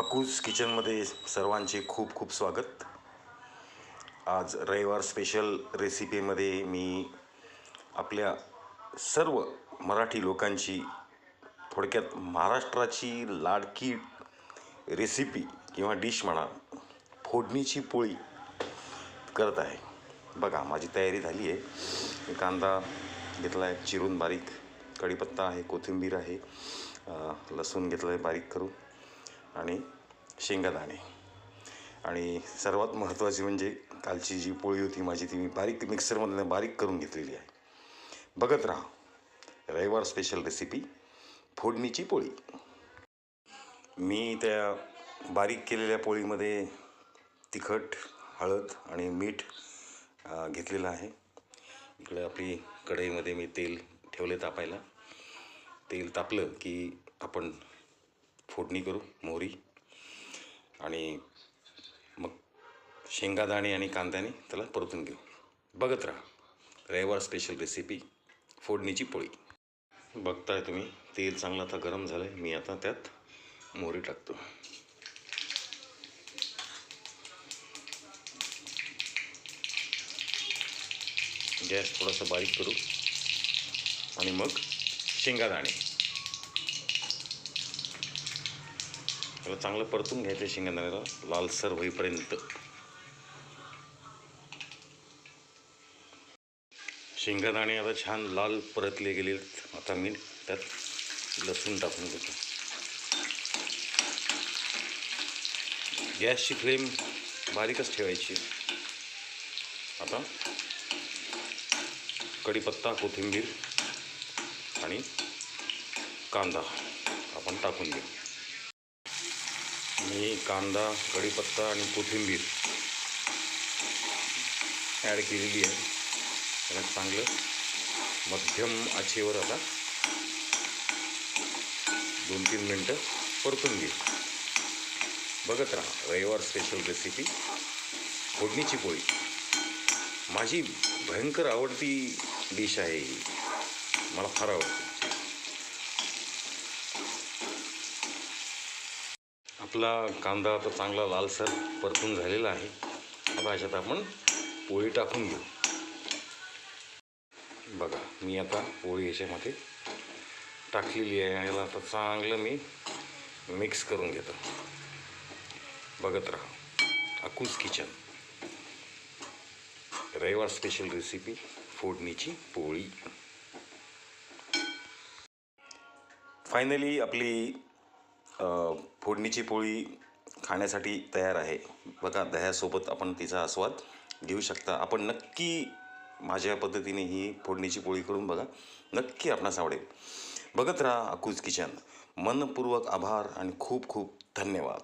अकूज किचनमध्ये सर्वांचे खूप खूप स्वागत. आज रविवार स्पेशल रेसिपीमध्ये मी आपल्या सर्व मराठी लोकांची थोडक्यात महाराष्ट्राची लाडकी रेसिपी किंवा डिश म्हणा फोडणीची पोळी करत आहे. बघा माझी तयारी झाली आहे. कांदा घेतला आहे चिरून बारीक कढीपत्ता आहे कोथिंबीर आहे लसूण घेतलं आहे बारीक करून. आणि शेंगादाणे. आणि सर्वात महत्त्वाची म्हणजे कालची जी पोळी होती माझी ती मी बारीक मिक्सरमधून बारीक करून घेतलेली आहे. बघत राहा रविवार स्पेशल रेसिपी फोडणीची पोळी. मी त्या बारीक केलेल्या पोळीमध्ये तिखट हळद आणि मीठ घेतलेलं आहे. इकडे आपली कढईमध्ये मी तेल ठेवले तापायला. तेल तापलं की आपण फोडणी करू मोहरी. आणि मग शेंगादाणे आणि कांद्याने त्याला परतून घेऊ. बघत राहा. रविवार स्पेशल रेसिपी फोडणीची पोळी. बघताय तुम्ही तेल चांगलं आता गरम झालं आहे मी आता त्यात मोहरी टाकतो. गॅस थोडासा बारीक करू. आणि मग शेंगादाणे त्याला चांगलं परतून घ्यायचं शेंगदाण्याला. लालसर होईपर्यंत. शेंगदाणे आता छान लाल परतले गेले आता मी त्यात लसूण टाकून घेतो. गॅसची फ्लेम बारीकच ठेवायची. आता कढीपत्ता कोथिंबीर आणि कांदा आपण टाकून घेऊ. मी कांदा कढीपत्ता आणि कोथिंबीर ॲड केलेली आहे. त्याला चांगलं मध्यम आचेवर आता दोन तीन मिनटं परतून घेऊ बघत राहा रविवार स्पेशल रेसिपी फोडणीची पोळी. माझी भयंकर आवडती डिश आहे मला फार आवडते. आपला कांदा आता चांगला लालसर परतून झालेला आहे. आता याच्यात आपण पोळी टाकून घेऊ. बघा मी आता पोळी याच्यामध्ये टाकलेली आहे याला आता चांगलं मी मिक्स करून घेतो. बघत राहा. अकूज किचन. रविवार स्पेशल रेसिपी फोडणीची पोळी. फायनली आपली फोडणीची पोळी खाण्यासाठी तयार आहे. बघा दह्यासोबत आपण तिचा आस्वाद घेऊ शकता. आपण नक्की माझ्या पद्धतीने ही फोडणीची पोळी करून बघा. नक्की आपणास आवडेल. बघत राहा अकूज किचन. मनपूर्वक आभार आणि खूप खूप धन्यवाद.